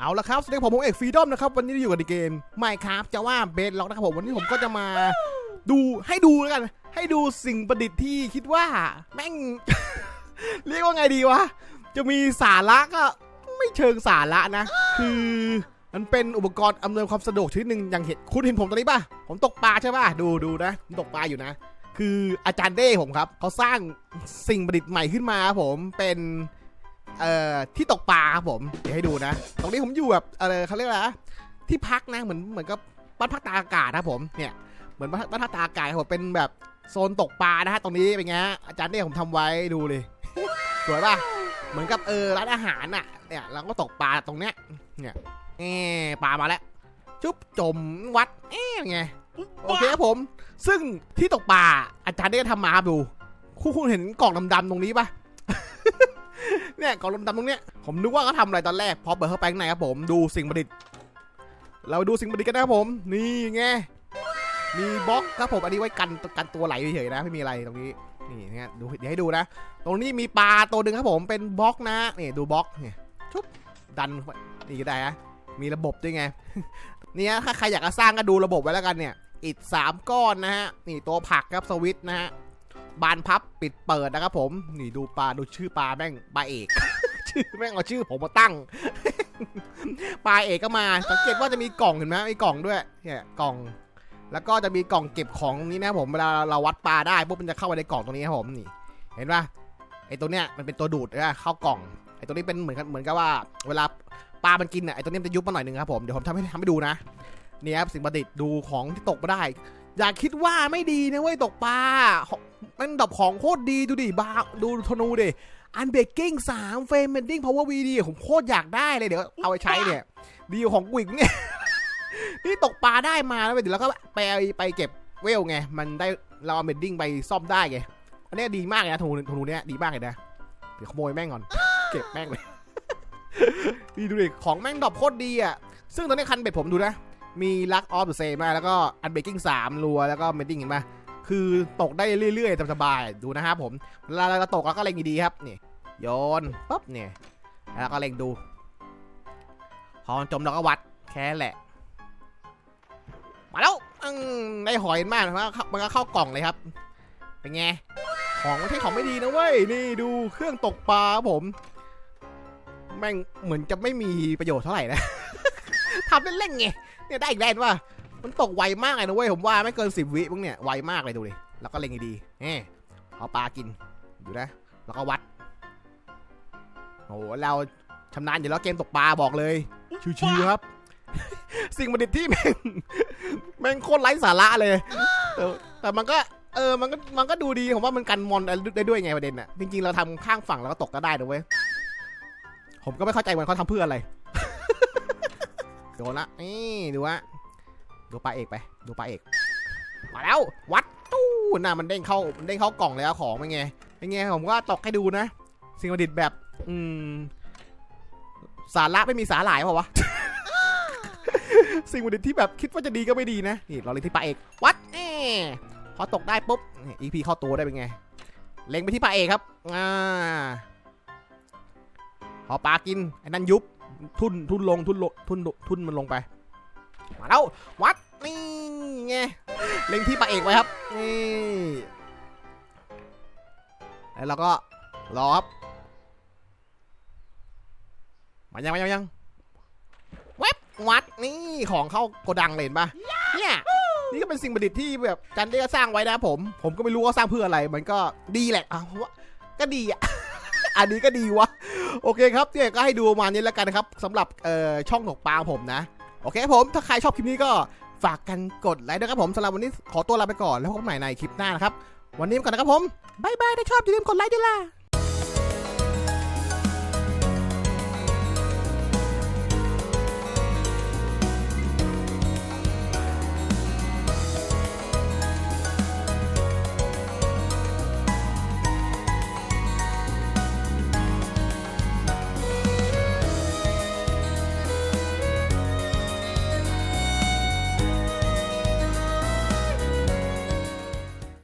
เอาละครับสวัสดีผมผมเอกฟรีดอมนะครับ วันนี้อยู่กับในเกมไม่ครับจะว่าเบสล็อกนะครับผมวันนี้ผมก็จะมาดูให้ดูแล้วกัน ให้ดูสิ่งประดิษฐ์ที่คิดว่า แม่ง เรียกว่าไงดีวะ จะมีสาระก็ไม่เชิงสาระนะ คือมันเป็นอุปกรณ์อำนวยความสะดวกชนิดหนึ่งอย่างเห็นคุณเห็นผมตอนนี้ป่ะ ผมตกปลาใช่ป่ะ ดูดูนะผมตกปลาอยู่นะ คืออาจารย์เด้ผมครับเขาสร้างสิ่งประดิษฐ์ใหม่ขึ้นมาครับผมเป็น เอ่อที่ตกปลาครับผม เดี๋ยวให้ดูนะ ตรงนี้ผมอยู่แบบอะไรเขาเรียกอะไรนะที่พักนะเหมือนเหมือนกับบ้านพักตาอากาศนะผมเนี่ยเหมือนบ้านบ้านพักตาอากาศครับผมเป็นแบบโซนตกปลานะฮะตรงนี้เป็นไงอาจารย์เนี่ยผมทำไว้ดูเลยสวยป่ะเหมือนกับเออร้านอาหารน่ะเนี่ยเราก็ตกปลาตรงเนี้ยเนี่ยเออปลามาแล้วจุ๊บจมวัดเอ๊ไงโอเคครับผม ซึ่งที่ตกปลาอาจารย์เนี่ยทำมาครับดูคุณเห็นกล่องดำๆตรงนี้ป่ะ เนี่ยกล่องดำๆตรงเนี้ยผมนึกว่าเขาทำอะไรตอนแรกพอเปิดเข้าไปข้างในครับผมดูสิ่งประดิษฐ์เราดูสิ่งประดิษฐ์กันนะครับผม นี่ไงมีบล็อกครับผมอันนี้ไว้กันกันตัวไหลเฉยๆนะไม่มีอะไรตรงนี้นี่นะดูเดี๋ยวให้ดูนะ ตรงนี้มีปลาตัวหนึ่งครับผมเป็นบล็อกนะนี่ดูบล็อกเนี่ยชุบดันนี่ก็ได้นะมีระบบด้วยไงเนี่ยถ้าใครอยากจะสร้างก็ดูระบบไว้แล้วกันเนี่ยอิฐสามก้อนนะฮะนี่ตัวผักครับสวิตนะฮะ บานพับปิดเปิดนะครับผม นี่ดูปลาดูชื่อปลาแม่งปลาเอก ชื่อแม่งเอาชื่อผมมาตั้ง ปลาเอกก็มา สังเกตว่าจะมีกล่องเห็นไหมมีกล่องด้วยเนี่ยกล่อง แล้วก็จะมีกล่องเก็บของนี้นะผมเวลาเราวัดปลาได้ปุ๊บมันจะเข้าไปในกล่องตรงนี้ครับผมนี่ เห็นปะไอตัวเนี้ยมันเป็นตัวดูดนะเข้ากล่องไอตัวนี้เป็นเหมือนกันเหมือนกับว่า เวลาปลามันกินอะไอตัวนี้มันจะยุบมาหน่อยหนึงครับผมเดี๋ยวผมทำให้ทำให้ดูนะเนี่ยครับสิ่งประดิษฐ์ดูของที่ตกมาได้ อย่าคิดว่าไม่ดีนะเว้ยตกปลา มันดับของโคตรดีดูดิบาดูธนูดิอันเบกกิ้งสามเฟรมเบนดิ้งพาวเวอร์วีดีผมโคตรอยากได้เลยเดี๋ยวเอาไปใช้เนี่ยดีกว่าของกูอีกเนี่ยนี่ตกปลาได้มาแล้วเดี๋ยวเราก็ไปไปเก็บเวลไง มันได้เราเอาเบนดิ้งไปซ่อมได้ไงอันเนี้ยดีมากเลยนะธนูธนูเนี้ยดีมากเลยนะเดี๋ยวขโมยแม่งก่อน เก็บแม่งเลยดีดูดิของแม่งดรอปโคตรดีอะซึ่งตอนนี้คันเบ็ดผมดูนะมีลักออฟเดอะเซมแล้วก็อันเบกกิ้งสามรัวแล้วก็เบนดิ้งเห็นไหม คือตกได้เรื่อยๆสบายๆดูนะครับผมเวลาเราตกเราก็เล็งดีๆครับนี่โยนปุ๊บเนี่ยแล้วก็เล็งดู พอจมเราก็วัดแค่แหละ มาแล้วได้หอยมากมันก็เข้ามันก็เข้ากล่องเลยครับ เป็นไงของไม่ใช่ของไม่ดีนะเว้ยนี่ดูเครื่องตกปลาครับผม แม่งเหมือนจะไม่มีประโยชน์เท่าไหร่นะทำเล่นๆไงเนี่ยได้อีกแลนด์ว่า มันตกไวมากเลยนะเว้ยผมว่าไม่เกินสิบวิมั้งเนี่ยไวมากเลยดูดิแล้วก็เล็งดีๆนี่เอาปลากินดูนะแล้วก็วัดโอ้โหเราชำนาญอยู่แล้วเกมตกปลาบอกเลยชิวๆครับ สิ่งประดิษฐ์ที่แม่งแม่งโคตรไร้สาระเลยแต่แต่มันก็เออมันก็มันก็ดูดีผมว่ามันกันมอนได้ด้วยไงประเด็นน่ะจริงๆเราทำข้างฝั่งแล้วก็ตกก็ได้นะเว้ยผมก็ไม่เข้าใจมันเขาทำเพื่ออะไรโดนละนี่ดูว่า ดูปลาเอกไป ดูปลาเอก มาแล้ว วัดตู้น่ะมันเด้งเข้ามันเด้งเข้ากล่องแล้วของเป็นไงเป็นไงผมก็ตกให้ดูนะ สิ่งประดิษฐ์แบบ อืม สาระไม่มีสาหร่ายเปล่าวะ สิ่งประดิษฐ์ที่แบบคิดว่าจะดีก็ไม่ดีนะ นี่เราเลยที่ปลาเอก วัดเอพอตกได้ปุ๊บนี่ EP เข้าตัวได้เป็นไง เล็งไปที่ปลาเอกครับ อ่าพอปลากินไอ้นั่นยุบ ทุนทุนลงทุนลงทุนทุนมันลงไป มาแล้ววัดนี่ไงเล็งที่ปลาเอกไว้ครับนี่แล้วเราก็รอครับมายังมายังยังเว็บวัดนี่ของเข้าโกดังเลยเห็นปะเนี่ยนี่ก็เป็นสิ่งประดิษฐ์ที่แบบจันได้สร้างไว้นะผม ผมก็ไม่รู้ว่าสร้างเพื่ออะไร มันก็ดีแหละอะว่าก็ดีอะ อันนี้ก็ดีวะ โอเคครับเนี่ยก็ให้ดูประมาณนี้แล้วกันนะครับสำหรับเอ่อช่องตกปลาผมนะ โอเคผมถ้าใครชอบคลิปนี้ก็ฝากกันกดไลค์ด้วยครับผมสำหรับวันนี้ขอตัวลาไปก่อนแล้วพบกันใหม่ในคลิปหน้านะครับ วันนี้ไปก่อนนะครับผมบายบายถ้าชอบอย่าลืมกดไลค์ด้วยล่ะ